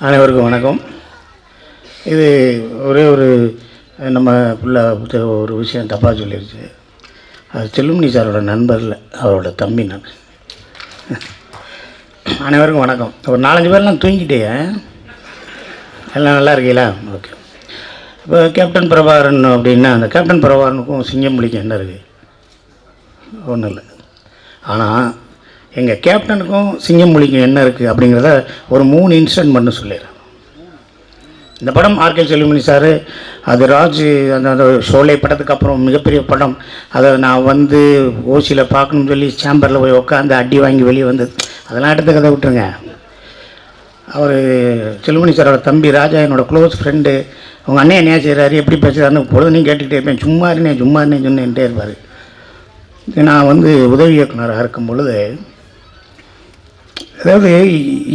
அனைவருக்கும் வணக்கம். இது ஒரே ஒரு நம்ம பிள்ளை ஒரு விஷயம் தப்பாக சொல்லிருச்சு. அது செல்லுமணி சாரோட நண்பரில் அவரோட தம்பி நான். அனைவருக்கும் வணக்கம். ஒரு நாலஞ்சு பேர்லாம் தூங்கிட்டே எல்லாம் நல்லா இருக்கீங்களா? ஓகே. இப்போ கேப்டன் பிரபாகரன் அப்படின்னா அந்த கேப்டன் பிரபாகரனுக்கும் சிங்கம்புலிக்கும் என்ன இருக்குது ஒன்றும் இல்லை. ஆனால் எங்கள் கேப்டனுக்கும் சிங்கமொழிக்கும் என்ன இருக்குது அப்படிங்கிறத ஒரு மூணு இன்ஸ்டன்ட் மட்டும் சொல்லிடுறேன். இந்த படம் ஆர்கே செல்லுமணி சார் அது ராஜ் அந்த அந்த ஷோலை படத்துக்கு அப்புறம் மிகப்பெரிய படம். அதை நான் வந்து ஓசியில் பார்க்கணும்னு சொல்லி சேம்பரில் போய் உட்காந்து அடி வாங்கி வெளியே வந்தது அதெல்லாம் எடுத்து கதை விட்டுருங்க. அவர் செல்லுமணி சாரோட தம்பி ராஜா என்னோடய க்ளோஸ் ஃப்ரெண்டு உங்கள் அண்ணன் என்ன செய்கிறாரு எப்படி பேசுகிறாருன்னு பொழுதுனையும் கேட்டுக்கிட்டே இருப்பேன். சும்மா இருந்தேன் சும்மா இருந்தேன் சொன்னேன்ட்டே இருப்பார். நான் வந்து உதவி இயக்குனராக இருக்கும் பொழுது அதாவது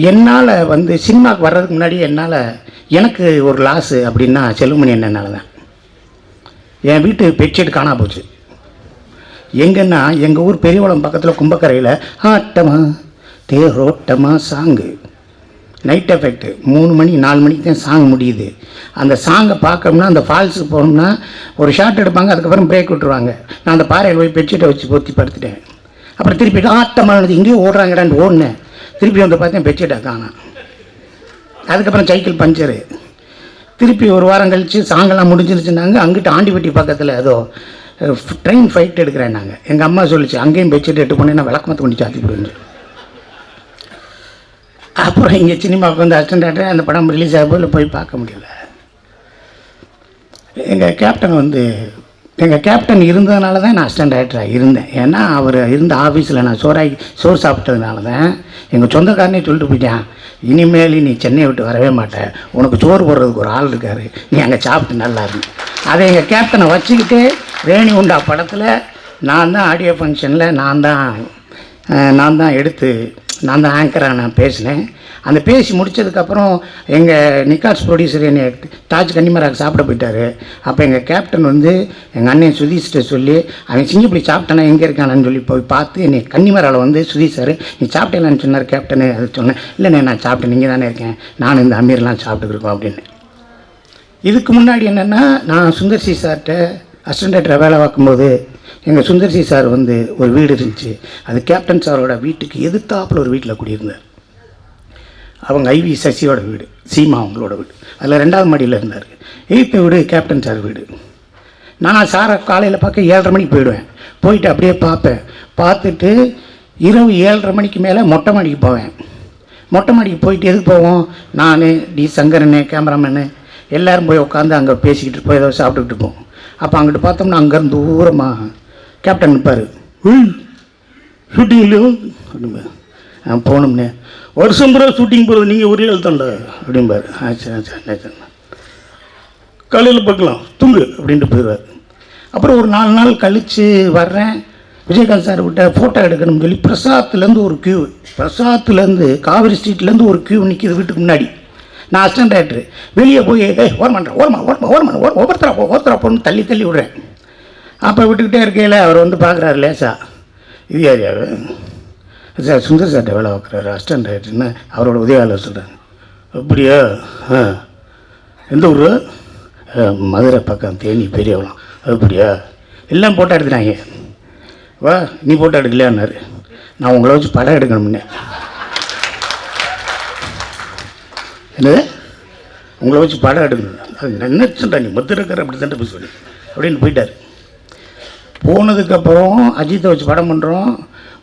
என்னால் வந்து சினிமாவுக்கு வர்றதுக்கு முன்னாடி என்னால் எனக்கு ஒரு லாஸு அப்படின்னா செல்லுமணி என்னன்னால தான் என் வீட்டு பெட்ஷீட் காணா போச்சு. எங்கன்னா எங்கள் ஊர் பெரியவளம் பக்கத்தில் கும்பக்கரையில் ஆட்டமா தேரோட்டமா சாங்கு. நைட் எஃபெக்ட் மூணு மணி நாலு மணிக்கு தான் சாங் முடியுது. அந்த சாங்கை பார்க்கணும்னா அந்த ஃபால்ஸுக்கு போகணும்னா ஒரு ஷார்ட் எடுப்பாங்க அதுக்கப்புறம் பிரேக் விட்டுருவாங்க. நான் அந்த பாறையில் போய் பெட்ஷீட்டை வச்சு பொத்தி படுத்துட்டேன் அப்புறம் திருப்பி ஆட்டமானது இங்கேயும் ஓடுறாங்கடான்னு ஓடினேன். திருப்பி வந்து பார்த்தேன் பெட்ஷீட்டை காணும். அதுக்கப்புறம் சைக்கிள் பஞ்சரு திருப்பி ஒரு வாரம் கழித்து சாங்கெல்லாம் முடிஞ்சிருச்சுனாங்க அங்கிட்டு ஆண்டிப்பட்டி பக்கத்தில் ஏதோ ட்ரெயின் ஃபைட் எடுக்கிறேன் நாங்கள் எங்கள் அம்மா சொல்லிச்சு அங்கேயும் பெட்ஷீட் எட்டு போனேன்னா விளக்கமத்து கொண்டு சாத்தி போடுங்க அப்புறம் இங்கே சினிமாவுக்கு வந்து அசிஸ்டன்ட் அந்த படம் ரிலீஸ் ஆகும்போது போய் பார்க்க முடியல. எங்கள் கேப்டன் வந்து எங்கள் கேப்டன் இருந்ததுனால தான் நான் அசிஸ்டன்ட் டைரக்டராக இருந்தேன். ஏன்னா அவர் இருந்த ஆஃபீஸில் நான் சோறாகி சோறு சாப்பிட்டதுனால தான் எங்கள் சொந்தக்காரனே சொல்லிட்டு போயிட்டான். இனிமேல் நீ சென்னையை விட்டு வரவே மாட்ட. உனக்கு சோறு போடுறதுக்கு ஒரு ஆள் இருக்கார். நீ அங்கே சாப்பிட்டு நல்லா இருக்கு அதை எங்கள் கேப்டனை வச்சுக்கிட்டு ரேணி உண்டா படத்தில் நான் தான் ஆடியோ ஃபங்க்ஷனில் நான் தான் நான் தான் எடுத்து நான் தான் ஆங்கராக நான் பேசினேன். அந்த பேசி முடிச்சதுக்கப்புறம் எங்கள் நிக்காஸ் ப்ரொடியூசர் என்னை தாஜ் கன்னிமராக்கு சாப்பிட போயிட்டாரு. அப்போ எங்கள் கேப்டன் வந்து எங்கள் அண்ணன் சுதீஷ்கிட்ட சொல்லி அவன் சிங்கப்பிடி சாப்பிட்டானா? எங்கே இருக்கானான்னு சொல்லி போய் பார்த்து என்னை கன்னிமராவில் வந்து சுதீஷ் சார் நீ சாப்பிட்டேலான்னு சொன்னார் கேப்டனு அது சொன்னேன் இல்லைண்ணே நான் சாப்பிட்டேன். நீங்கள் தானே இருக்கேன். நானும் இந்த அமீர்லாம் சாப்பிட்டுருக்கோம் அப்படின்னு. இதுக்கு முன்னாடி என்னென்னா நான் சுந்தர்சி சார்கிட்ட அசிஸ்டன்ட் வேலை பார்க்கும்போது எங்கள் சுந்தர்சி சார் வந்து ஒரு வீடு இருந்துச்சு. அது கேப்டன் சாரோட வீட்டுக்கு எதிர்த்தாப்புல ஒரு வீட்டில் குடியிருந்தார். அவங்க ஐவி சசியோட வீடு சீமா அவங்களோட வீடு. அதில் ரெண்டாவது மாடியில் இருந்தார். எய்த்த வீடு கேப்டன் சார் வீடு. நான் சாரை காலையில் பார்க்க ஏழரை மணிக்கு போயிடுவேன். போயிட்டு அப்படியே பார்ப்பேன். பார்த்துட்டு இரவு ஏழரை மணிக்கு மேலே மொட்டை மாடிக்கு போவேன். மொட்டை மாடிக்கு போயிட்டு எதுக்கு போவோம்? நான் டி சங்கரனு கேமராமேனு எல்லாரும் போய் உட்காந்து அங்கே பேசிக்கிட்டு போய் ஏதோ சாப்பிட்டுக்கிட்டு இருப்போம். அப்போ அங்கிட்டு பார்த்தோம்னா அங்கேருந்து தூரமாக கேப்டன் நிற்பார் ஷூட்டிங்லையும் அப்படிம்பார். ஆ போகணும்னே. வருஷம் பூரா ஷூட்டிங் போகிறது நீங்கள் ஒரே எழுத்தம்ல அப்படிம்பார். ஆச்சு ஆச்சு காலையில் பார்க்கலாம் தூங்கு அப்படின்ட்டு போயிடுவார். அப்புறம் ஒரு நாலு நாள் கழித்து வர்றேன். விஜயகாந்த் சார் விட்ட ஃபோட்டோ எடுக்கணும்னு சொல்லி பிரசாத்துலேருந்து ஒரு கியூ பிரசாத்துலேருந்து காவிரி ஸ்ட்ரீட்லேருந்து ஒரு கியூ நிற்கிது வீட்டுக்கு முன்னாடி. நான் அசிஸ்டன்ட் டைரக்டர் வெளியே போய் ஏய் ஓரமாட்டேன் ஓரமா ஓரமா ஓரமா ஓர ஒவ்வொருத்தரா போ ஒவ்வொருத்தரா போன்னு தள்ளி தள்ளி விடுறேன். அப்போ விட்டுக்கிட்டே இருக்கையில் அவர் வந்து பார்க்குறாரு லேசா. இது யார் யார்? சார் சுந்தர் சார்ட்ட வேலை பார்க்குறாரு. அஸ்டன் டைரக்டர்னு அவரோட உதயாளர் சொல்கிறாங்க அப்படியா? ஆ. எந்த ஊர்? மதுரை பக்கம் தேனி பெரியவளம் அப்படியா? எல்லாம் ஃபோட்டோ எடுத்துட்டாங்க. வா நீ ஃபோட்டோ எடுக்கலையான்னாரு. நான் உங்களை வச்சு படம் எடுக்கணும்னே என்னது? உங்களை வச்சு படம் எடுக்கணும். அது நினச்சிட்டா நீ மதுரைக்கார அப்படி தான் போய் சொல்லி. அப்படின்னு போயிட்டார். போனதுக்கப்புறம் அஜித்தை வச்சு படம் பண்ணுறோம்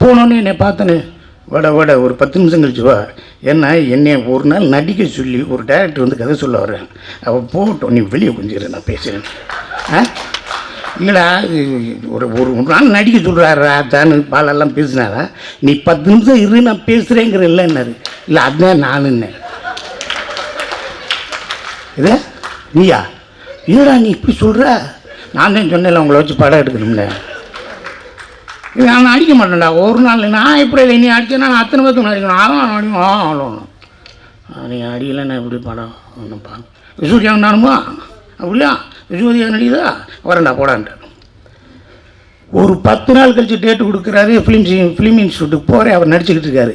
போனோன்னே என்னை பார்த்தேன்னு. வட வட ஒரு பத்து நிமிஷம் கழிச்சு வா. ஏன்னா என்னை ஒரு நாள் நடிக்க சொல்லி ஒரு டேரக்டர் வந்து கதை சொல்ல வர்றேன் அவள் போகட்டும் நீ வெளியே கொஞ்சம் நான் பேசுகிறேன் ஆ? இல்லைடா ஒரு ஒரு நாள் நடிக்க சொல்கிறாரு தானு பாலெல்லாம் பேசினாரா? நீ பத்து நிமிஷம் இரு நான் பேசுகிறேங்கிற இல்லைன்னாரு இல்லை அதுதான் நானுன்னேன் இது நீயா? இல்லைடா நீ இப்படி சொல்கிற நான் தான் சொன்னேன்ல உங்களை வச்சு படம் எடுக்கணும்னே. நான் அடிக்க மாட்டேன்டா. ஒரு நாள் நான் எப்படி இல்லை நீ அடிச்சேன்னா நான் அத்தனை பேர்த்து அடிக்கணும். அதான் அடிக்கணும். ஆ அவ்வளோ நீ அடிக்கலைன்னா எப்படி படம் பா சூர்யா நானுமா அப்படியா? சூர்யா நடிக்குதா? வரேன்டா போடான்ட்டு ஒரு பத்து நாள் கழிச்சு டேட்டு கொடுக்குறாரு ஃபிலிம் ஃபிலிம் இன்ஸ்டியூட்டுக்கு போகிறேன் அவர் நடிச்சுக்கிட்டு இருக்காரு.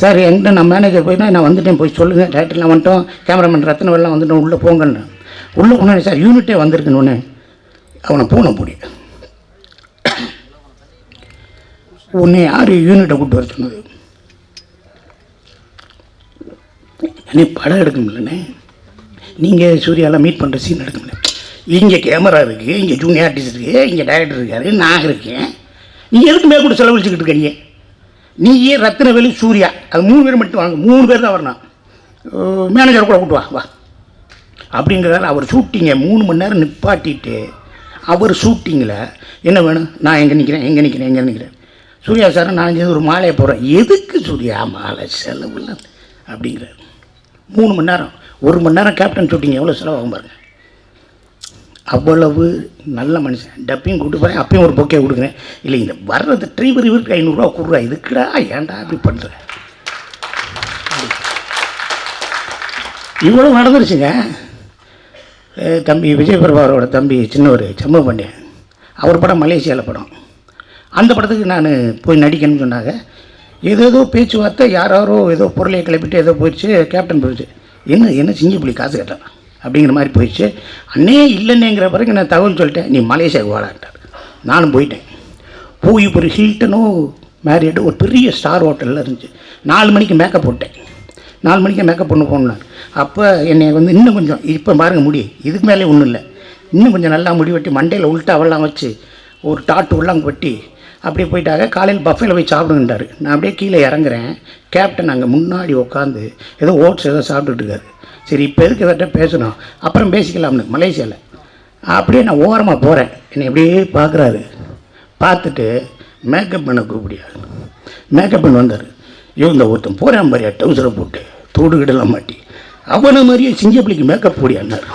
சார் என்கிட்ட நான் மேனேஜர் போய் நான் வந்துட்டேன். போய் சொல்லுங்கள் டேரக்டர்லாம் வந்துட்டோம். கேமராமேன் ரத்ன வந்துட்டோம். உள்ளே போங்கன்னு உள்ளே போனேன் சார் யூனிட்டே வந்திருக்குன்னு அவனை பூனை முடியும் உன்னை யார் யூனிட்டை கூட்டு வர சொன்னது? அண்ணே படம் எடுக்க முடியலண்ணே நீங்கள் சூர்யாலாம் மீட் பண்ணுற சீன் எடுக்க முடியல இங்கே கேமரா இருக்குது இங்கே ஜூனியர் ஆர்டிஸ்ட் இருக்குது இங்கே டைரக்டர் இருக்காரு நான் இருக்கேன். நீ எதுக்கு கூட செலவழிச்சுக்கிட்டு இருக்கீங்க நீ ஏன் ரத்னவேலு சூர்யா. அது மூணு பேர் மட்டும் வாங்க மூணு பேர் தான் வரணும். மேனேஜர் கூட கூட்டு வா வா. அப்படிங்கிறதால அவர் ஷூட்டிங்கை மூணு மணி நேரம் நிப்பாட்டிட்டு அவர் ஷூட்டிங்கில் என்ன வேணும்? நான் எங்கே நிற்கிறேன் எங்கே நிற்கிறேன் எங்கே நிற்கிறேன் சூர்யா சார் நான் ஒரு மாலையை போடுறேன். எதுக்கு சூர்யா மாலை செலவுல? அப்படிங்கிறார். மூணு மணி நேரம். ஒரு மணி நேரம் கேப்டன் ஷூட்டிங் எவ்வளோ செலவாகும் பாருங்க. அவ்வளவு நல்ல மனுஷன். டப்பையும் கூட்டு போகிறேன் அப்பயும் ஒரு பொக்கே கொடுக்குறேன். இல்லை இந்த வர்றது டிரைவர் இவருக்கு ஐநூறுரூவா கொடுறா. இதுக்குடா ஏன்டா அப்படி பண்ணுற இவ்வளோ நடந்துருச்சுங்க. தம்பி விஜய் பிரபாகரோட தம்பி சின்னவர் செம்ம பாண்டியன் அவர் படம் மலேசியாவில் படம். அந்த படத்துக்கு நான் போய் நடிக்கணும்னு சொன்னாங்க. ஏதேதோ பேச்சுவார்த்தை யாரோ ஏதோ பொருளை கிளப்பிட்டு ஏதோ போயிடுச்சு கேப்டன் போயிடுச்சு. என்ன என்ன சிங்கப்புலி காசு கேட்டேன். அப்படிங்கிற மாதிரி போயிடுச்சு. அண்ணே இல்லைன்னேங்கிற பிறகு நான் தகவல் சொல்லிட்டேன் நீ மலேசியாவுக்கு வாடான்ட்டார் நானும் போயிட்டேன். போய் ஒரு ஹில்டனோ மேரியட் ஒரு பெரிய ஸ்டார் ஹோட்டலில் இருந்துச்சு. நாலு மணிக்கு மேக்கப் போட்டேன். நாலு மணிக்கு மேக்கப் பண்ண போனேன் அப்போ என்னை வந்து இன்னும் கொஞ்சம் இப்போ பாருங்க முடி இதுக்கு மேலே ஒன்றும் இல்லை. இன்னும் கொஞ்சம் நல்லா முடி வெட்டி மண்டையில் உள்ட்டாவெல்லாம் வச்சு ஒரு டாட்டு உள்ளாங்க வெட்டி அப்படியே போயிட்டாங்க. காலையில் பஃபேல போய் சாப்பிடுங்கன்றாரு நான் அப்படியே கீழே இறங்குறேன். கேப்டன் அங்கே முன்னாடி உட்காந்து ஏதோ ஓட்ஸ் ஏதோ சாப்பிட்டுட்டு இருக்காரு. சரி இப்போ எதுக்கு இவர்கிட்ட பேசணும்? அப்புறம் பேசிக்கலாம்னு மலேசியாவில் அப்படியே நான் ஓரமாக போகிறேன் என்னை அப்படியே பார்க்குறாரு பார்த்துட்டு மேக்கப் பண்ண கூப்பிடியா? மேக்கப் பண்ண வந்தார். ஐயோ இந்த ஒருத்தன் போகிறான் மாதிரியா டவுசரை போட்டு தோடு கிடலாம் மாட்டி. அவனை மாதிரியே சிங்கப்பிள்ளைக்கு மேக்கப் போடியான்னார்.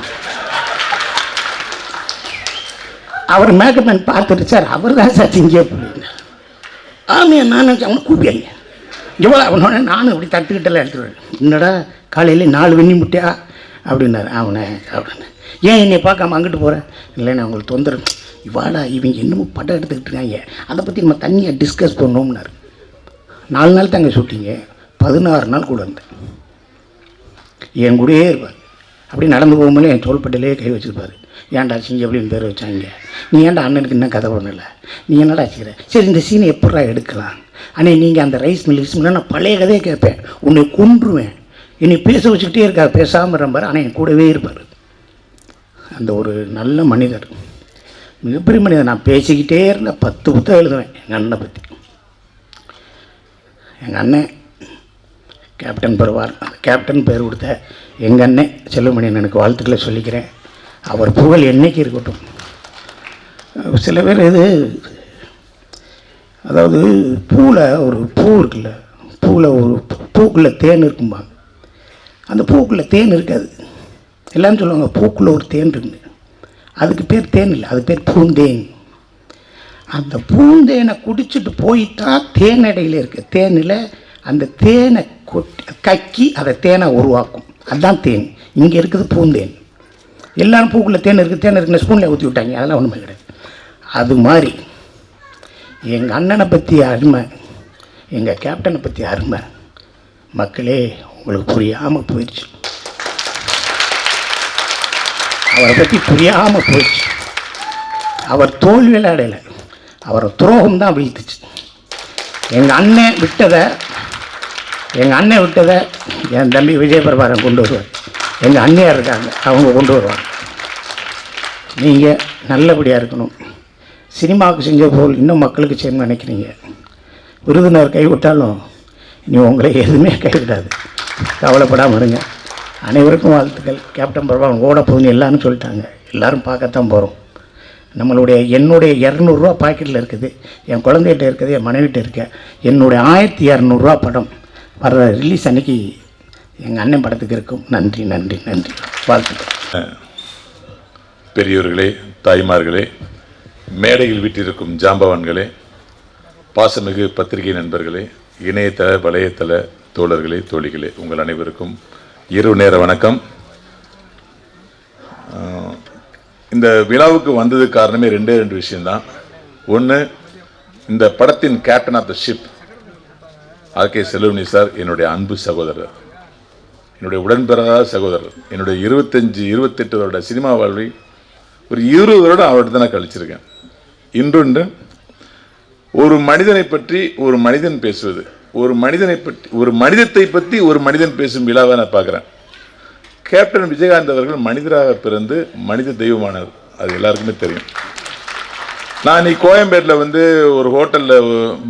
அவர் மேகமேன் மேன் பார்த்துட்டு சார் அவர் தான் சார் சிங்கப்பிள்ளை ஆமையா நான் நினச்சேன் அவனை கூப்பியாங்க எவ்வளோ அவனோட நானும் இப்படி தட்டுக்கிட்டலாம் எடுத்துருவேன் என்னடா காலையில் நாலு வெண்ணி முட்டையா? அப்படின்னாரு. அவனை அப்படின்னு ஏன் என்னை பார்க்காம அங்கிட்டு போகிறேன் இல்லைன்னு அவங்களுக்கு தொந்தரவு. இவாடா இவங்க இன்னமும் படம் எடுத்துக்கிட்டு இருக்காங்க. அதை பற்றி நம்ம தனியாக டிஸ்கஸ் பண்ணோம்னாரு நாலு நாள் தாங்க ஷூட்டிங்க பதினாறு நாள் கூட இருந்தேன் என் கூடயே இருப்பார். அப்படி நடந்து போகும்போது என் தோள்பட்டிலே கை வச்சுருப்பாரு. ஏன்டா சிங்க அப்படின்னு பேர் வச்சாங்க? நீ ஏன்டா அண்ணனுக்கு இன்னும் கதை பண்ணலை? நீ என்னடா செய்கிற சரி இந்த சீனை எப்படா எடுக்கலாம்? அண்ணே நீங்கள் அந்த ரைஸ் மில் ரைஸ் நான் பழைய கதையை கேட்பேன். உன்னை கொன்றுவேன். என்னை பேச வச்சுக்கிட்டே இருக்கா? பேசாமல் இருப்பார் ஆனால் என் கூடவே இருப்பார். அந்த ஒரு நல்ல மனிதர். மிகப்பெரிய மனிதர். நான் பேசிக்கிட்டே இருந்தேன் பத்து புத்தகம் எழுதுவேன் எங்கள் அண்ணனை பற்றி எங்கள் அண்ணன் கேப்டன் பெறுவார். அந்த கேப்டன் பேர் கொடுத்த எங்கள் அண்ணன் செல்வமணியன் எனக்கு வாழ்த்துக்களை சொல்லிக்கிறேன். அவர் புகழ் என்னைக்கு இருக்கட்டும். சில பேர் இது அதாவது பூவில் ஒரு பூ இருக்குல்ல பூவில் ஒரு பூக்குள்ளே தேன் இருக்கும்பாங்க. அந்த பூக்குள்ளே தேன் இருக்காது. எல்லாம் சொல்லுவாங்க பூக்குள்ளே ஒரு தேன் இருக்கு அதுக்கு பேர் தேன் இல்லை அது பேர் பூந்தேன். அந்த பூந்தேனை குடிச்சிட்டு போயிட்டா தேனடையில் இருக்க. தேனில் அந்த தேனை கொட்டி கக்கி அதை தேனை உருவாக்கும். அதுதான் தேன். இங்கே இருக்குது பூந்தேன். எல்லாரும் பூக்குள்ளே தேன் இருக்குது தேன் இருக்குன்னு ஸ்பூனில் ஊற்றி விட்டாங்க. அதெல்லாம் ஒன்றுமே கிடையாது. அது மாதிரி எங்கள் அண்ணனை பற்றி அருமை எங்கள் கேப்டனை பற்றி அருமை மக்களே உங்களுக்கு புரியாமல் போயிடுச்சு. அவரை பற்றி புரியாமல் போயிடுச்சு. அவர் தோல்வியில் அடையலை அவரை துரோகம் தான் வீழ்த்துச்சு. எங்கள் அண்ணன் விட்டதை எங்கள் அண்ணன் விட்டதை என் தம்பி விஜய் கொண்டு வருவார். எங்கள் அண்ணியார் இருக்காங்க. அவங்க கொண்டு வருவாங்க. நீங்கள் நல்லபடியாக இருக்கணும். சினிமாவுக்கு செஞ்ச போல் இன்னும் மக்களுக்கு செய்யணும்னு நினைக்கிறீங்க. விருதுநர் கைவிட்டாலும் இனி உங்களை எதுவுமே கைவிடாது. கவலைப்படாமல் இருங்க. அனைவருக்கும் வாழ்த்துக்கள். கேப்டன் பிரபாவன் ஓட போகுதுன்னு எல்லாரும் சொல்லிட்டாங்க. எல்லோரும் பார்க்கத்தான் போகிறோம் நம்மளுடைய என்னுடைய இரநூறுவா பாக்கெட்டில் இருக்குது. என் குழந்தைகிட்ட இருக்குது என் மனைவிட்ட இருக்க. என்னுடைய ஆயிரத்தி இரநூறுவா படம் வர்ற ரிலீஸ் அன்னைக்கு எங்கள் அண்ணன் படத்துக்கு இருக்கும். நன்றி நன்றி நன்றி. வாழ்த்துக்கள். பெரியோர்களே தாய்மார்களே மேடையில் விட்டிருக்கும் ஜாம்பவான்களே பாசமிகு பத்திரிகை நண்பர்களே இணையதள வலையத்தள தோழர்களே தோழிகளே உங்கள் அனைவருக்கும் இரவு நேர வணக்கம். இந்த விழாவுக்கு வந்தது காரணமே ரெண்டே ரெண்டு விஷயம்தான். ஒன்று இந்த படத்தின் captain of the ship RK Selvamani sir என்னுடைய அன்பு சகோதரர். என்னுடைய உடன்பிறகாத சகோதரர் என்னுடைய இருபத்தஞ்சி இருபத்தெட்டு வருட சினிமா வாழ்வை ஒரு இருபது வருடம் அவர்கிட்ட தான் நான் கழிச்சிருக்கேன். இன்றொன்று ஒரு மனிதனை பற்றி ஒரு மனிதன் பேசுவது ஒரு மனிதனை பற்றி ஒரு மனிதத்தை பற்றி ஒரு மனிதன் பேசும் விழாவை நான் பார்க்குறேன். கேப்டன் விஜயகாந்த் அவர்கள் மனிதராக பிறந்து மனித தெய்வமானவர் அது எல்லாருக்குமே தெரியும். நான் இன்னைக்கு கோயம்பேட்டில் வந்து ஒரு ஹோட்டலில்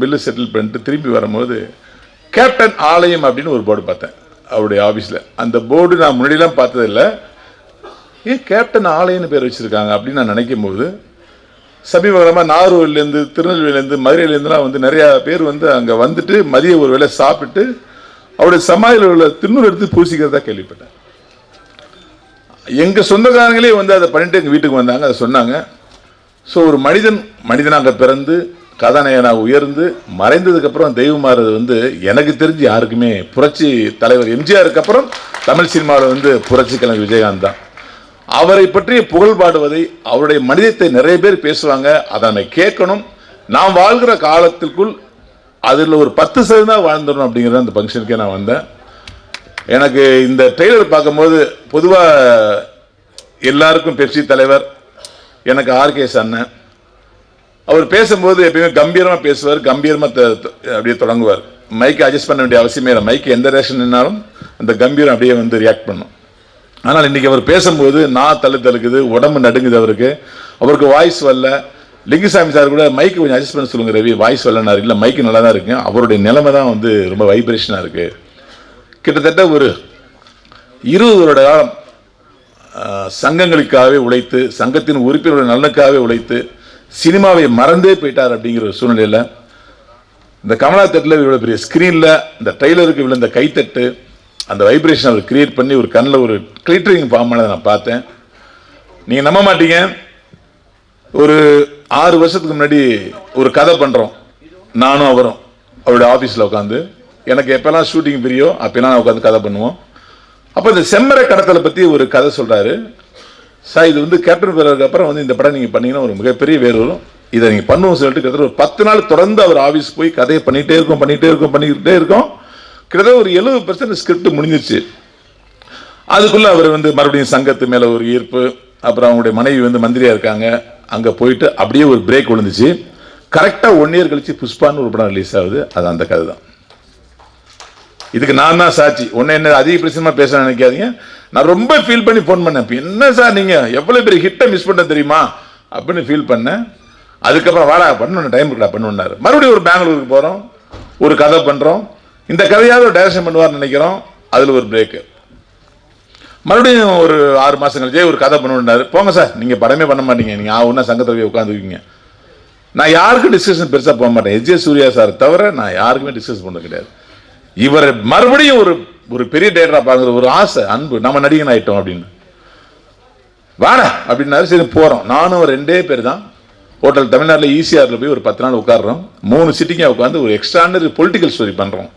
பில்லு செட்டில் பண்ணிட்டு திரும்பி வரும்போது கேப்டன் ஆலயம் அப்படின்னு ஒரு போர்டு பார்த்தேன். அவருடைய ஆஃபீஸில் அந்த போர்டு நான் முன்னாடிலாம் பார்த்ததில்ல. ஏன் கேப்டன் ஆலயன்னு பேர் வச்சுருக்காங்க அப்படின்னு நான் நினைக்கும் போது சமீப காலமாக நாகர்கோவிலேருந்து திருநெல்வேலியிலேருந்து மதுரையிலேருந்துலாம் வந்து நிறையா பேர் வந்து அங்கே வந்துட்டு மதிய ஒரு வேளை சாப்பிட்டு அவருடைய சமாதியில் உள்ள திண்ணூர் எடுத்து பூசிக்கிறதா கேள்விப்பட்டேன். எங்கள் சொந்தக்காரங்களே வந்து அதை பண்ணிட்டு எங்கள் வீட்டுக்கு வந்தாங்க அதை சொன்னாங்க. ஸோ ஒரு மனிதன் மனிதனாக பிறந்து கதாநாயகனாக உயர்ந்து மறைந்ததுக்கப்புறம் தெய்வமாறது வந்து எனக்கு தெரிஞ்சு யாருக்குமே புரட்சி தலைவர் எம்ஜிஆருக்கு அப்புறம் தமிழ் சினிமாவில் வந்து புரட்சி கலைஞர் விஜயகாந்த் தான். அவரை பற்றிய புகழ் பாடுவதை அவருடைய மனிதத்தை நிறைய பேர் பேசுவாங்க அதை நம்ம கேட்கணும். நாம் வாழ்கிற காலத்திற்குள் அதில் ஒரு பத்து சதவீதம் வாழ்ந்துடணும் அப்படிங்கிறத அந்த ஃபங்க்ஷனுக்கே நான் வந்தேன். எனக்கு இந்த ட்ரெய்லர் பார்க்கும்போது பொதுவாக எல்லாருக்கும் பெப்சி தலைவர் எனக்கு ஆர்கேஸ் அண்ணன் அவர் பேசும்போது எப்பயுமே கம்பீரமாக பேசுவார் கம்பீரமாக அப்படியே தொடங்குவார். மைக்கை அட்ஜஸ்ட் பண்ண வேண்டிய அவசியமே இல்லை. மைக்கு எந்த ரேஷன் நின்னாலும் அந்த கம்பீரம் அப்படியே வந்து ரியாக்ட் பண்ணும். ஆனால் இன்னைக்கு அவர் பேசும்போது நான் தள்ளு தழுக்குது உடம்பு நடுங்குது அவருக்கு. அவருக்கு வாய்ஸ் வரல. லிங்குசாமி சார் கூட மைக்கு கொஞ்சம் அட்ஜஸ்ட் பண்ண சொல்லுங்க ரவி. வாய்ஸ் வரலனாரு இல்லை மைக்கு நல்லா தான் இருக்கு. அவருடைய நிலைமை தான் வந்து ரொம்ப வைப்ரேஷனாக இருக்கு. கிட்டத்தட்ட ஒரு இருபது வருட காலம் சங்கங்களுக்காகவே உழைத்து சங்கத்தின் உறுப்பினர்கள் நலனுக்காகவே உழைத்து சினிமாவை மறந்தே போயிட்டார் அப்படிங்கிற ஒரு சூழ்நிலையில் இந்த கமலா தட்டில் இவ்வளோ பெரிய ஸ்க்ரீனில் இந்த ட்ரெய்லருக்கு விழுந்த கைத்தட்டு அந்த வைப்ரேஷன் அவர் கிரியேட் பண்ணி ஒரு கண்ணில் ஒரு கிளிட்டரிங் ஃபார்ம் பண்ணதை நான் பார்த்தேன். நீங்கள் நம்ப மாட்டீங்க. ஒரு ஆறு வருஷத்துக்கு முன்னாடி ஒரு கதை பண்ணுறோம் நானும் அவரும் அவருடைய ஆஃபீஸில் உட்காந்து. எனக்கு எப்போல்லாம் ஷூட்டிங் பிரியோ அப்போலாம் நான் உட்காந்து கதை பண்ணுவோம். அப்போ இந்த செம்மரை கடத்தலை பற்றி ஒரு கதை சொல்கிறாரு சார் இது வந்து கேப்டன் பிறகு அப்புறம் வந்து இந்த படம் நீங்கள் பண்ணீங்கன்னா ஒரு மிகப்பெரிய வேறு வரும். இதை நீங்கள் பண்ணுவோம் சொல்லிட்டு கிட்டத்தட்ட ஒரு பத்து நாள் தொடர்ந்து அவர் ஆஃபீஸ் போய் கதையை பண்ணிகிட்டே இருக்கோம் பண்ணிகிட்டே இருக்கோம் பண்ணிக்கிட்டே இருக்கோம். கிட்டத்தட்ட ஒரு எழுபது பர்சன்ட் ஸ்கிரிப்ட் முடிஞ்சிச்சு அதுக்குள்ள அவர் வந்து மறுபடியும் சங்கத்து மேல ஒரு ஈர்ப்பு அப்புறம் அவங்களுடைய மனைவி வந்து மந்திரியா இருக்காங்க. அங்க போயிட்டு அப்படியே ஒரு பிரேக் விழுந்துச்சு. கரெக்டா ஒன் இயர் கழிச்சு புஷ்பான்னு ஒரு படம் ரிலீஸ் ஆகுது. அது அந்த கதை தான் இதுக்கு நான் தான் சாட்சி. ஒன்னு என்ன அதிக பிரச்சனை பேச நினைக்காதீங்க. நான் ரொம்ப ஃபீல் பண்ணி ஃபோன் பண்ணேன். என்ன சார் நீங்கள் எவ்வளோ பெரிய ஹிட்டை மிஸ் பண்ண தெரியுமா? அப்படின்னு ஃபீல் பண்ணேன். அதுக்கப்புறம் வாடா பண்ணணும் டைம் இருக்கா பண்ணுன்னாரு மறுபடியும் ஒரு பெங்களூருக்கு போகிறோம் ஒரு கதை பண்ணுறோம் இந்த கதையாவது ஒரு டைரக்ஷன் பண்ணுவார்னு நினைக்கிறோம். அதில் ஒரு பிரேக்கு மறுபடியும் ஒரு ஆறு மாதம் கழிச்சே ஒரு கதை பண்ணுன்னாரு போங்க சார் நீங்கள் படமே பண்ண மாட்டீங்க. நீங்கள் ஆகுன்னா சங்கத்தில் போய் உட்காந்துக்குவீங்க நான் யாருக்கும் டிஸ்கஷன் பெருசாக போக மாட்டேன். எஸ். ஜே. சூர்யா சார் தவிர நான் யாருக்குமே டிஸ்கஸ் பண்ண கிடையாது. இவர் மறுபடியும் ஒரு ஒரு பெரிய டேட்டரா பாக்குற ஒரு ஆசை அன்பு நம்ம நடிகன் ஆயிட்டோம் அப்படின்னு. வாடா அப்படின்னாரு. சரி போறோம். நானும் ரெண்டே பேர் தான். ஹோட்டல் தமிழ்நாட்டில் ஈசிஆரில் போய் ஒரு பத்து நாள் உட்காடுறோம் மூணு சிட்டிங்காக உட்காந்து ஒரு எக்ஸ்ட்ரானரி பொலிட்டிக்கல் ஸ்டோரி பண்ணுறோம்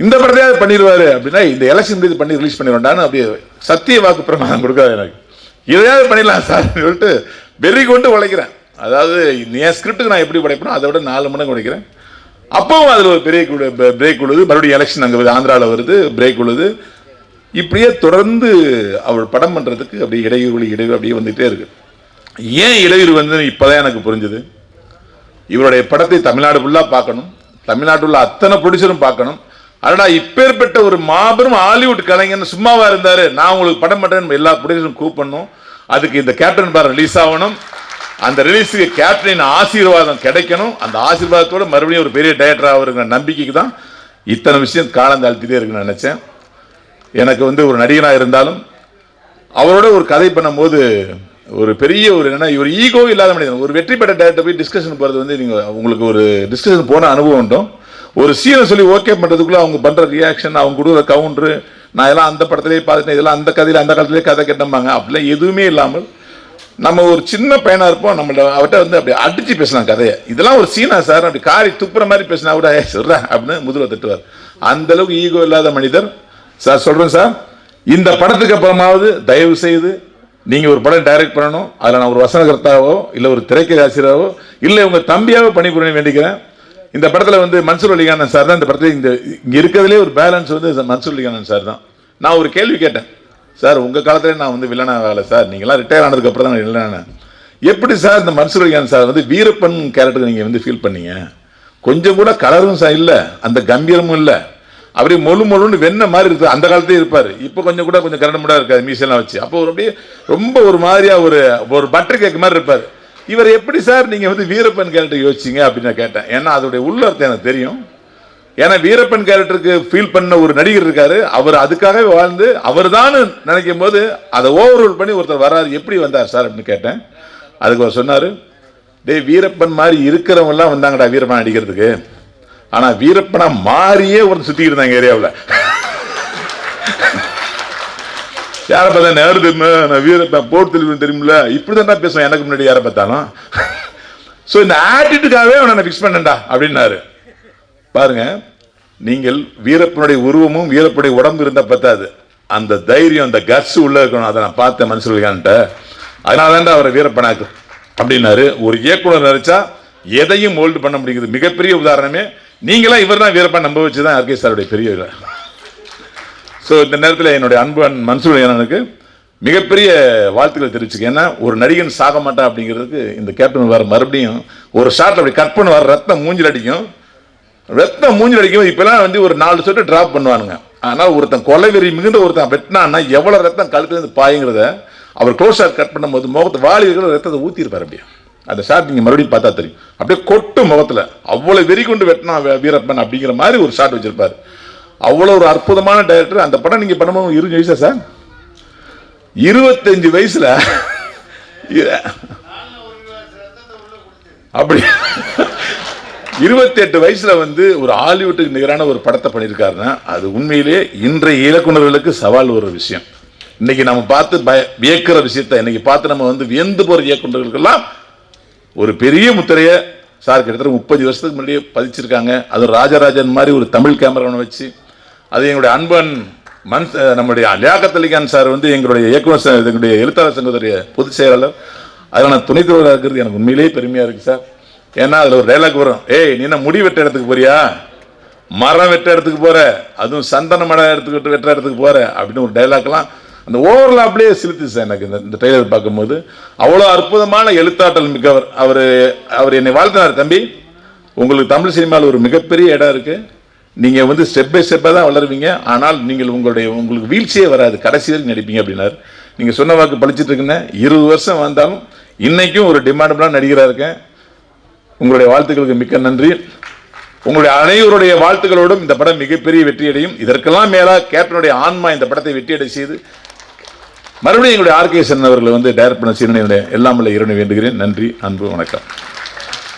இந்த படத்தையாவது பண்ணிடுவாரு அப்படின்னா இந்த எலெக்ஷன் இது பண்ணி ரிலீஸ் பண்ணிடுவான்னு அப்படியே சத்திய வாக்கு பிரமாணம் கொடுக்காது எனக்கு. இதையாவது பண்ணிடலாம் சார் சொல்லிட்டு வெறி கொண்டு உழைக்கிறேன். அதாவது என் ஸ்கிரிப்டுக்கு நான் எப்படி உழைப்பேனோ அதை விட நாலு மடங்கு உடைக்கிறேன் அப்பவும் அதில் ஒரு பெரிய பிரேக் விழுது மறுபடியும் எலெக்ஷன் அங்கே வருது ஆந்திராவில் வருது பிரேக் விழுது இப்படியே தொடர்ந்து அவர் படம் பண்ணுறதுக்கு அப்படியே இடையூறு இடையூறு அப்படியே வந்துகிட்டே இருக்கு. ஏன் இடையூறு வந்து இப்போதான் எனக்கு புரிஞ்சுது. இவருடைய படத்தை தமிழ்நாடு ஃபுல்லாக பார்க்கணும். தமிழ்நாட்டில் உள்ள அத்தனை ப்ரொடியூசரும் பார்க்கணும். அடடா இப்பேற்பட்ட ஒரு மாபெரும் ஹாலிவுட் கலைஞன் சும்மாவாக இருந்தார். நான் உங்களுக்கு படம் பண்ணுறேன் எல்லா ப்ரொடியூசரும் கூப்பிடணும். அதுக்கு இந்த கேப்டன் பார் ரிலீஸ் ஆகணும். அந்த ரிலீஸுக்கு கேப்டனின் ஆசீர்வாதம் கிடைக்கணும். அந்த ஆசீர்வாதத்தோட மறுபடியும் ஒரு பெரிய டைரக்டர் ஆகுங்கிற நம்பிக்கைக்கு தான் இத்தனை விஷயம் காலம் தாழ்த்திட்டே இருக்குன்னு நினச்சேன். எனக்கு வந்து ஒரு நடிகனாக இருந்தாலும் அவரோட ஒரு கதை பண்ணும்போது ஒரு பெரிய ஒரு என்ன ஒரு ஈகோ இல்லாத மனிதன். ஒரு வெற்றி பெற்ற டேரக்டர் போய் டிஸ்கஷன் போகிறது வந்து நீங்கள் உங்களுக்கு ஒரு டிஸ்கஷன் போன அனுபவம் உண்டும். ஒரு சீனை சொல்லி ஓகே பண்ணுறதுக்குள்ளே அவங்க பண்ணுற ரியாக்ஷன் அவங்க கொடுக்குற கவுண்ட்ரு நான் எல்லாம் அந்த படத்துலேயே பார்த்துட்டேன் இதெல்லாம் அந்த கதையில் அந்த காலத்துலேயே கதை கேட்டம்பாங்க. அப்படிலாம் எதுவுமே இல்லாமல் நம்ம ஒரு சின்ன பையனாக இருப்போம் நம்மள்ட அவர்கிட்ட வந்து அப்படி அடிச்சு பேசலாம் கதையை. இதெல்லாம் ஒரு சீனா சார் அப்படி காரி துப்புற மாதிரி பேசினா கூட சொல்கிறேன் அப்படின்னு முதுகுல தட்டுவார். அந்தளவுக்கு ஈகோ இல்லாத மனிதர். சார் சொல்கிறேன் சார். இந்த படத்துக்கு அப்புறமாவது தயவு செய்து நீங்கள் ஒரு படம் டைரக்ட் பண்ணணும். அதில் நான் ஒரு வசனகர்த்தாவோ இல்லை ஒரு திரைக்கதை ஆசிரியராகவோ இல்லை உங்கள் தம்பியாவோ பணிபுரிய வேண்டிக்கிறேன். இந்த படத்தில் வந்து மன்சூர் அலிகானன் சார் தான் இந்த படத்தில் இந்த இங்கே இருக்கிறதுலே ஒரு பேலன்ஸ் வந்து மன்சூர் அலிகானன் சார் தான். நான் ஒரு கேள்வி கேட்டேன். சார் உங்கள் காலத்துல நான் வந்து வில்லனா வேலை சார். நீங்களாம் ரிட்டையர் ஆனதுக்கு அப்புறம் தான் வில்லனா எப்படி சார் இந்த மன்சூர் சார் வந்து வீரப்பன் கேரக்டர் நீங்கள் வந்து ஃபீல் பண்ணீங்க? கொஞ்சம் கூட கலரும் சார் இல்லை அந்த கம்பீரமும் இல்லை. அப்படியே மொழு மொழுன்னு வெண்ண மாதிரி இருக்குது அந்த காலத்திலே இருப்பார். இப்போ கொஞ்சம் கூட கொஞ்சம் கரண்டமுடா இருக்காது மீசெல்லாம் வச்சு. அப்போ ஒரு அப்படியே ரொம்ப ஒரு மாதிரியாக ஒரு ஒரு பட்டர் கேக் மாதிரி இருப்பார். இவர் எப்படி சார் நீங்கள் வந்து வீரப்பன் கேரக்டர் யோசிச்சீங்க அப்படின்னு நான் கேட்டேன். ஏன்னா அதோடைய உள்ளர்த்தம் எனக்கு தெரியும். ஏன்னா வீரப்பன் கேரக்டருக்கு ஃபீல் பண்ண ஒரு நடிகர் இருக்காரு. அவர் அதுக்காகவே வாழ்ந்து அவர் தான் நினைக்கும் போது அதை ஓவர் பண்ணி ஒருத்தர் வராரு எப்படி வந்தார் சார் அப்படின்னு கேட்டேன். அதுக்கு அவர் சொன்னார் டேய் வீரப்பன் மாதிரி இருக்கிறவங்க எல்லாம் வந்தாங்கடா வீரப்பன் அடிக்கிறதுக்கு ஆனால் வீரப்பனா மாறியே ஒருத்தர் சுத்திக்கிட்டு இருந்தாங்க ஏரியாவில். யாரை பார்த்தா நேரு தெரியுமா? நான் வீரப்பன் போர் தெளிவு தெரியுமில்ல. இப்படி தான் பேசுவேன். எனக்கு முன்னாடி யாரை பார்த்தாலும். ஸோ இந்த ஆட்டிட்டுக்காகவே அவனை ஃபிக்ஸ் பண்ணேன்டா அப்படின்னாரு. பாருங்க நீங்கள் வீரப்பனுடைய உருவமும் வீரப்பனுடைய உடம்பு இருந்தால் பத்தாது. அந்த தைரியம் அந்த கட்ஸ் உள்ள இருக்கணும். அதை நான் பார்த்தேன் மனுஷன்கிட்ட அதனால தான் அவரை வீரப்பனாக்கு அப்படின்னாரு. ஒரு இயக்குனர் நினைச்சா எதையும் மோல்டு பண்ண முடியுது. மிகப்பெரிய உதாரணமே நீங்களாம் இவர் தான் வீரப்பன் நம்ப வச்சு தான் ஆர்கே சாருடைய பெரிய ஸோ இந்த நேரத்தில் என்னுடைய அன்பன் மன்சூர் எனக்கு மிகப்பெரிய வாழ்த்துக்களை தெரிவிச்சுக்க. ஏன்னா ஒரு நடிகன் சாக மாட்டான் அப்படிங்கிறதுக்கு இந்த கேப்டன் வர மறுபடியும் ஒரு ஷாட் அப்படி கட் பண்ண வர ரத்தம் மூஞ்சில் அடிக்கும். ரத்தம் மூஞ்சில் அடிக்கும் இப்பெல்லாம் வந்து ஒரு நாலு சொட்டு டிராப் பண்ணுவானுங்க. ஆனால் ஒருத்தன் கொலைவெறி மிகுந்த ஒருத்தன் வெட்டினான்னா எவ்வளோ ரத்தம் கழுத்துலேருந்து பாயுங்கிறத அவர் க்ளோஸ் ஷாட் கட் பண்ணும்போது முகத்து இருக்கிற ரத்தத்தை ஊற்றிருப்பார் அப்படியே. அந்த ஷாட் நீங்கள் மறுபடியும் பார்த்தா தெரியும். அப்படியே கொட்டு முகத்தில். அவ்வளோ வெறி கொண்டு வெட்டினா வீரப்பன் அப்படிங்கிற மாதிரி ஒரு ஷாட் வச்சிருப்பாரு. அவ்வளோ ஒரு அற்புதமான டைரக்டர் அந்த படம் நீங்கள் பண்ணும்போது இருபது வயசா சார் இருபத்தஞ்சு வயசுல. அப்படி. இருபத்தி எட்டு வயசுல வந்து ஒரு ஹாலிவுட்டுக்கு நிகரான ஒரு படத்தை பண்ணியிருக்காருன்னா அது உண்மையிலே இன்றைய இயக்குனர்களுக்கு சவால் ஒரு விஷயம். இன்னைக்கு நம்ம பார்த்து பய வியக்கிற விஷயத்தை இன்னைக்கு பார்த்து நம்ம வந்து வியந்து போற இயக்குனர்களுக்கெல்லாம் ஒரு பெரிய முத்திரையை சார் கிட்டத்தட்ட முப்பது வருஷத்துக்கு முன்னாடியே பதிச்சிருக்காங்க. அது ராஜராஜன் மாதிரி ஒரு தமிழ் கேமராவை வச்சு அது எங்களுடைய அன்பன் மன் நம்முடைய லியாக்கத் அலிகான் சார் வந்து எங்களுடைய இயக்குநர் எங்களுடைய எழுத்தாளர் சங்கத்துடைய பொதுச் செயலாளர். அதில் நான் துணைத் தலைவராக இருக்கிறது எனக்கு உண்மையிலேயே பெருமையாக இருக்குது சார். ஏன்னா அதில் ஒரு டைலாக் வரும். ஏய் நீ என்ன முடி வெட்ட இடத்துக்கு போறியா? மரம் வெட்ட இடத்துக்கு போற? அதுவும் சந்தன மரம் எடுத்துக்கிட்டு வெட்ட இடத்துக்கு போற? அப்படின்னு ஒரு டைலாக்லாம் அந்த ஓவரில் அப்படியே சார் எனக்கு இந்த இந்த ட்ரெய்லர் பார்க்கும்போது. அவ்வளோ அற்புதமான எழுத்தாற்றல் மிக்கவர். அவர் அவர் என்னை வாழ்த்தினார் தம்பி. உங்களுக்கு தமிழ் சினிமாவில் ஒரு மிகப்பெரிய இடம் இருக்குது நீங்கள் வந்து ஸ்டெப் பை ஸ்டெப்பாக தான் வளருவீங்க. ஆனால் நீங்கள் உங்களுடைய உங்களுக்கு வீழ்ச்சியே வராது. கடைசி வரைக்கும் நடிப்பீங்க அப்படின்னாரு. நீங்கள் சொன்ன வாக்கு பழிச்சிட்டு இருக்குன்னு இருபது வருஷம் வந்தாலும் இன்றைக்கும் ஒரு டிமாண்டபிளாக நடிகராக இருக்கேன். உங்களுடைய வாழ்த்துக்களுக்கு மிக்க நன்றி. உங்களுடைய அனைவருடைய வாழ்த்துக்களோடும் இந்த படம் மிகப்பெரிய வெற்றியடையும். இதற்கெல்லாம் மேலாக கேப்டனுடைய ஆன்மா இந்த படத்தை வெற்றியடை செய்து மறுபடியும் எங்களுடைய ஆர்கேசன் அவர்களை வந்து டைரக்ட் பண்ண சீரனை எல்லாம் உள்ள இரண்டு வேண்டுகிறேன். நன்றி அன்பு வணக்கம்.